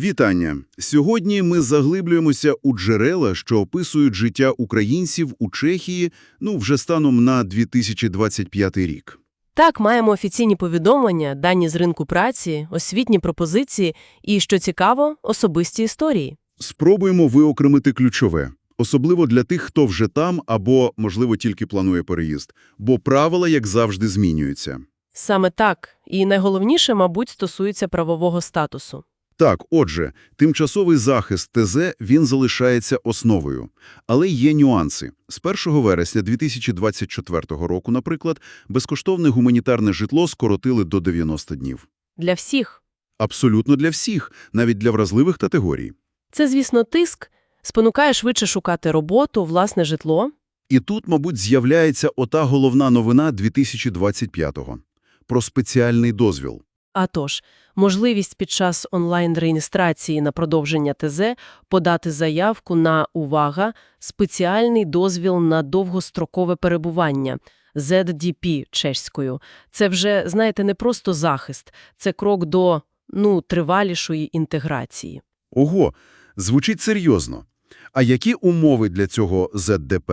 Вітання! Сьогодні ми заглиблюємося у джерела, що описують життя українців у Чехії, ну, вже станом на 2025 рік. Так, маємо офіційні повідомлення, дані з ринку праці, освітні пропозиції і, що цікаво, особисті історії. Спробуємо виокремити ключове, особливо для тих, хто вже там або, можливо, тільки планує переїзд, бо правила, як завжди, змінюються. Саме так. І найголовніше, мабуть, стосується правового статусу. Так, отже, тимчасовий захист ТЗ, він залишається основою. Але є нюанси. З 1 вересня 2024 року, наприклад, безкоштовне гуманітарне житло скоротили до 90 днів. Для всіх. Абсолютно для всіх, навіть для вразливих категорій. Це, звісно, тиск, спонукає швидше шукати роботу, власне житло. І тут, мабуть, з'являється ота головна новина 2025-го – про спеціальний дозвіл. А тож, можливість під час онлайн-реєстрації на продовження ТЗ подати заявку на, увага, спеціальний дозвіл на довгострокове перебування – ZDP чеською. Це вже, знаєте, не просто захист, це крок до, ну, тривалішої інтеграції. Ого, звучить серйозно. А які умови для цього ЗДП?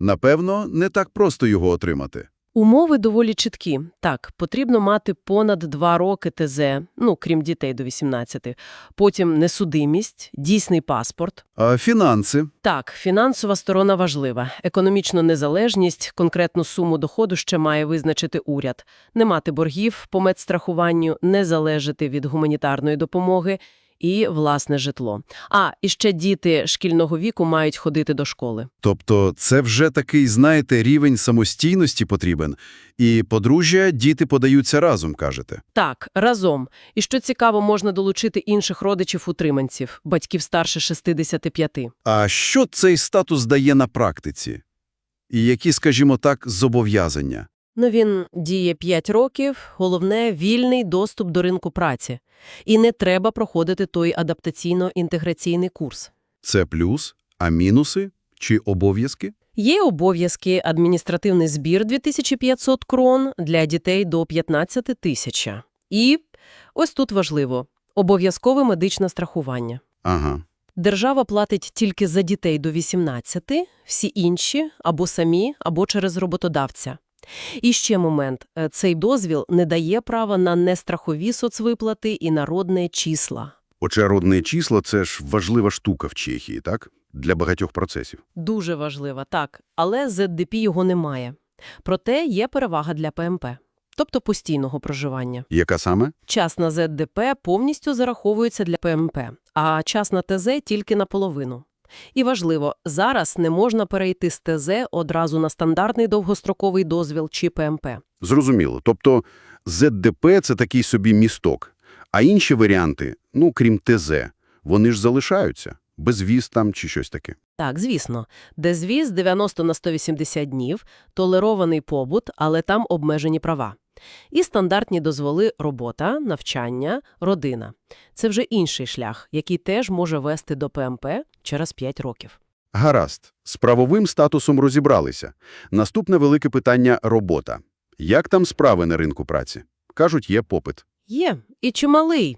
Напевно, не так просто його отримати. Умови доволі чіткі. Так, потрібно мати понад два роки ТЗ, ну, крім дітей до 18, потім несудимість, дійсний паспорт. А фінанси? Так, фінансова сторона важлива. Економічну незалежність, конкретну суму доходу ще має визначити уряд. Не мати боргів по медстрахуванню, не залежати від гуманітарної допомоги і власне житло. А, і ще діти шкільного віку мають ходити до школи. Тобто це вже такий, знаєте, рівень самостійності потрібен. І подружжя, діти подаються разом, кажете. Так, разом. І що цікаво, можна долучити інших родичів-утриманців, батьків старше 65. А що цей статус дає на практиці? І які, скажімо так, зобов'язання? Ну, він діє 5 років, головне – вільний доступ до ринку праці. І не треба проходити той адаптаційно-інтеграційний курс. Це плюс, а мінуси чи обов'язки? Є обов'язки адміністративний збір 2500 крон для дітей до 15 тисяч. І, ось тут важливо, обов'язкове медичне страхування. Ага. Держава платить тільки за дітей до 18, всі інші – або самі, або через роботодавця. І ще момент. Е, Цей дозвіл не дає права на нестрахові соцвиплати і народне числа. Очеродне число – це ж важлива штука в Чехії, так? Для багатьох процесів. Дуже важливо, так. Але ЗДП його немає. Проте є перевага для ПМП, тобто постійного проживання. Яка саме? Час на ЗДП повністю зараховується для ПМП, а час на ТЗ тільки наполовину. І важливо, зараз не можна перейти з ТЗ одразу на стандартний довгостроковий дозвіл чи ПМП. Зрозуміло. Тобто ЗДП – це такий собі місток. А інші варіанти, ну, крім ТЗ, вони ж залишаються. Безвіз там чи щось таке. Так, звісно, дезвіз 90 на 180 днів, толерований побут, але там обмежені права. І стандартні дозволи робота, навчання, родина. Це вже інший шлях, який теж може вести до ПМП через 5 років. Гаразд. З правовим статусом розібралися. Наступне велике питання – робота. Як там справи на ринку праці? Кажуть, є попит. Є, і чималий.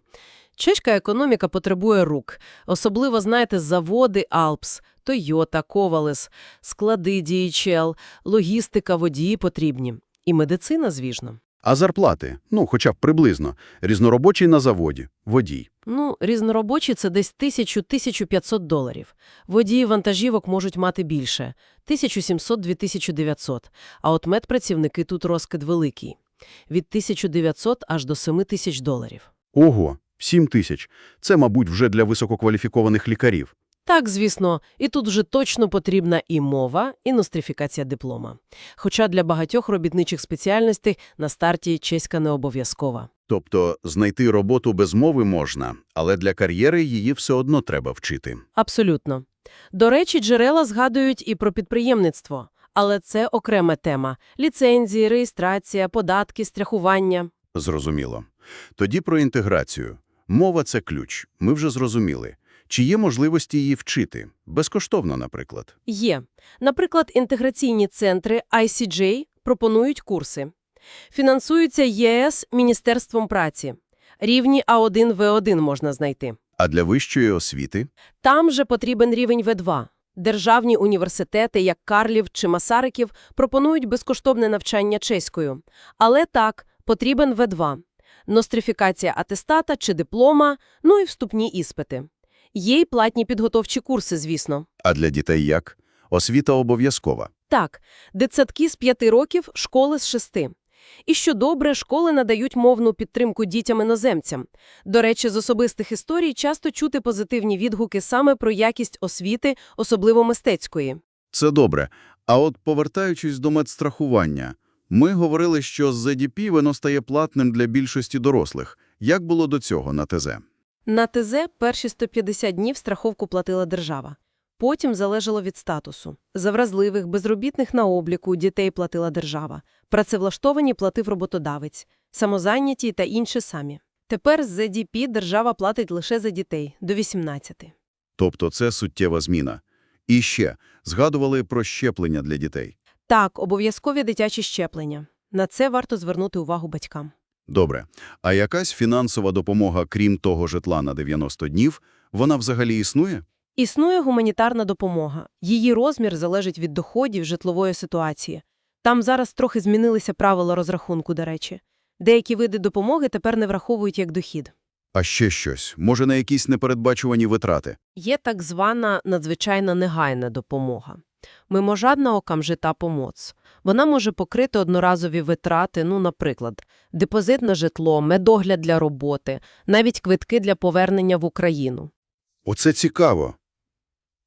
Чеська економіка потребує рук. Особливо, знаєте, заводи Алпс, Тойота, Ковалес, склади DHL, логістика, водії потрібні. І медицина, звісно. А зарплати? Ну, хоча б приблизно. Різноробочий на заводі. Водій. Ну, різноробочі – це десь 1000-1500 доларів. Водії вантажівок можуть мати більше – 1700-2900. А от медпрацівники тут розкид великий – від 1900 аж до 7000 доларів. Ого, 7 тисяч. Це, мабуть, вже для висококваліфікованих лікарів. Так, звісно, і тут вже точно потрібна і мова, і нострифікація диплома. Хоча для багатьох робітничих спеціальностей на старті чеська не обов'язкова. Тобто знайти роботу без мови можна, але для кар'єри її все одно треба вчити. Абсолютно. До речі, джерела згадують і про підприємництво. Але це окрема тема – ліцензії, реєстрація, податки, страхування. Зрозуміло. Тоді про інтеграцію. Мова – це ключ. Ми вже зрозуміли. Чи є можливості її вчити? Безкоштовно, наприклад. Є. Наприклад, інтеграційні центри ICJ пропонують курси. Фінансуються ЄС Міністерством праці. Рівні А1, В1 можна знайти. А для вищої освіти? Там же потрібен рівень В2. Державні університети, як Карлів чи Масариків, пропонують безкоштовне навчання чеською. Але так, потрібен В2. Нострифікація атестата чи диплома, ну і вступні іспити. Є й платні підготовчі курси, звісно. А для дітей як? Освіта обов'язкова. Так, дитсадки з 5 років, школи з 6. І що добре, школи надають мовну підтримку дітям-іноземцям. До речі, з особистих історій часто чути позитивні відгуки саме про якість освіти, особливо мистецької. Це добре. А от повертаючись до медстрахування, ми говорили, що з ZDP воно стає платним для більшості дорослих. Як було до цього на ТЗ? На ТЗ перші 150 днів страховку платила держава. Потім залежало від статусу. За вразливих, безробітних на обліку дітей платила держава. Працевлаштовані платив роботодавець, самозайняті та інші самі. Тепер з ЗДП держава платить лише за дітей до 18. Тобто це суттєва зміна. І ще, згадували про щеплення для дітей. Так, обов'язкові дитячі щеплення. На це варто звернути увагу батькам. Добре. А якась фінансова допомога, крім того житла на 90 днів, вона взагалі існує? Існує гуманітарна допомога. Її розмір залежить від доходів житлової ситуації. Там зараз трохи змінилися правила розрахунку, до речі. Деякі види допомоги тепер не враховують як дохід. А ще щось? Може, на якісь непередбачувані витрати? Є так звана надзвичайна негайна допомога. Миможадна окамжита помоц. Вона може покрити одноразові витрати, ну, наприклад, депозит на житло, медогляд для роботи, навіть квитки для повернення в Україну. Оце цікаво.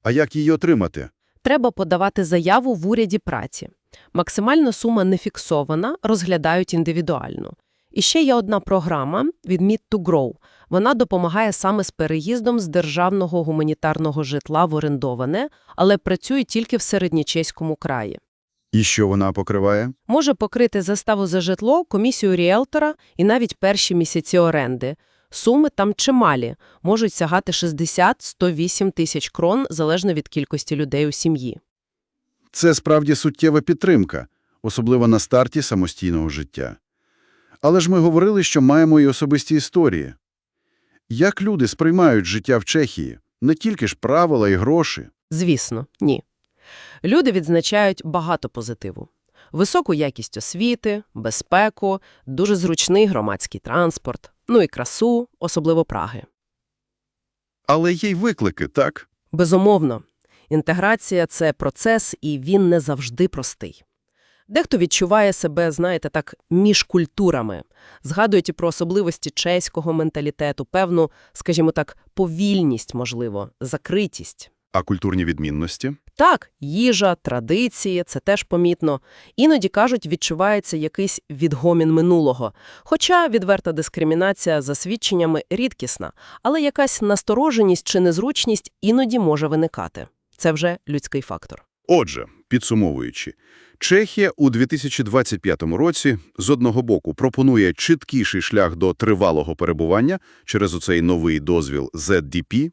А як її отримати? Треба подавати заяву в уряді праці. Максимальна сума не фіксована, розглядають індивідуально. І ще є одна програма від Meet to Grow. Вона допомагає саме з переїздом з державного гуманітарного житла в орендоване, але працює тільки в середньочеському краї. І що вона покриває? Може покрити заставу за житло, комісію ріелтора і навіть перші місяці оренди. Суми там чималі, можуть сягати 60-108 тисяч крон, залежно від кількості людей у сім'ї. Це справді суттєва підтримка, особливо на старті самостійного життя. Але ж ми говорили, що маємо і особисті історії. Як люди сприймають життя в Чехії? Не тільки ж правила і гроші. Звісно, ні. Люди відзначають багато позитиву. Високу якість освіти, безпеку, дуже зручний громадський транспорт, ну і красу, особливо Праги. Але є й виклики, так? Безумовно, інтеграція – це процес, і він не завжди простий. Дехто відчуває себе, знаєте, так, між культурами, згадують і про особливості чеського менталітету, певну, скажімо так, повільність, можливо, закритість. А культурні відмінності? Так, їжа, традиції, це теж помітно. Іноді, кажуть, відчувається якийсь відгомін минулого. Хоча відверта дискримінація за свідченнями рідкісна, але якась настороженість чи незручність іноді може виникати. Це вже людський фактор. Отже, підсумовуючи, Чехія у 2025 році з одного боку пропонує чіткіший шлях до тривалого перебування через оцей новий дозвіл ZDP,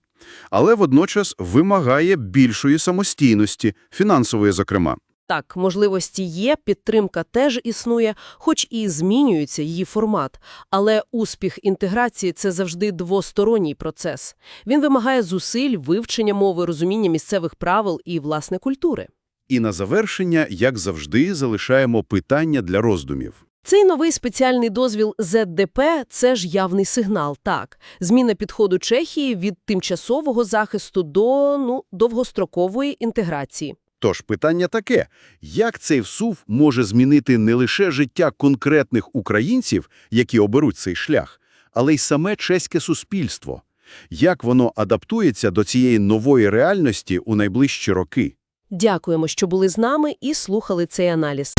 але водночас вимагає більшої самостійності, фінансової зокрема. Так, можливості є, підтримка теж існує, хоч і змінюється її формат. Але успіх інтеграції – це завжди двосторонній процес. Він вимагає зусиль, вивчення мови, розуміння місцевих правил і, власне, культури. І на завершення, як завжди, залишаємо питання для роздумів. Цей новий спеціальний дозвіл ЗДП – це ж явний сигнал, так. Зміна підходу Чехії від тимчасового захисту до, ну, довгострокової інтеграції. Тож питання таке, як цей всув може змінити не лише життя конкретних українців, які оберуть цей шлях, але й саме чеське суспільство? Як воно адаптується до цієї нової реальності у найближчі роки? Дякуємо, що були з нами і слухали цей аналіз.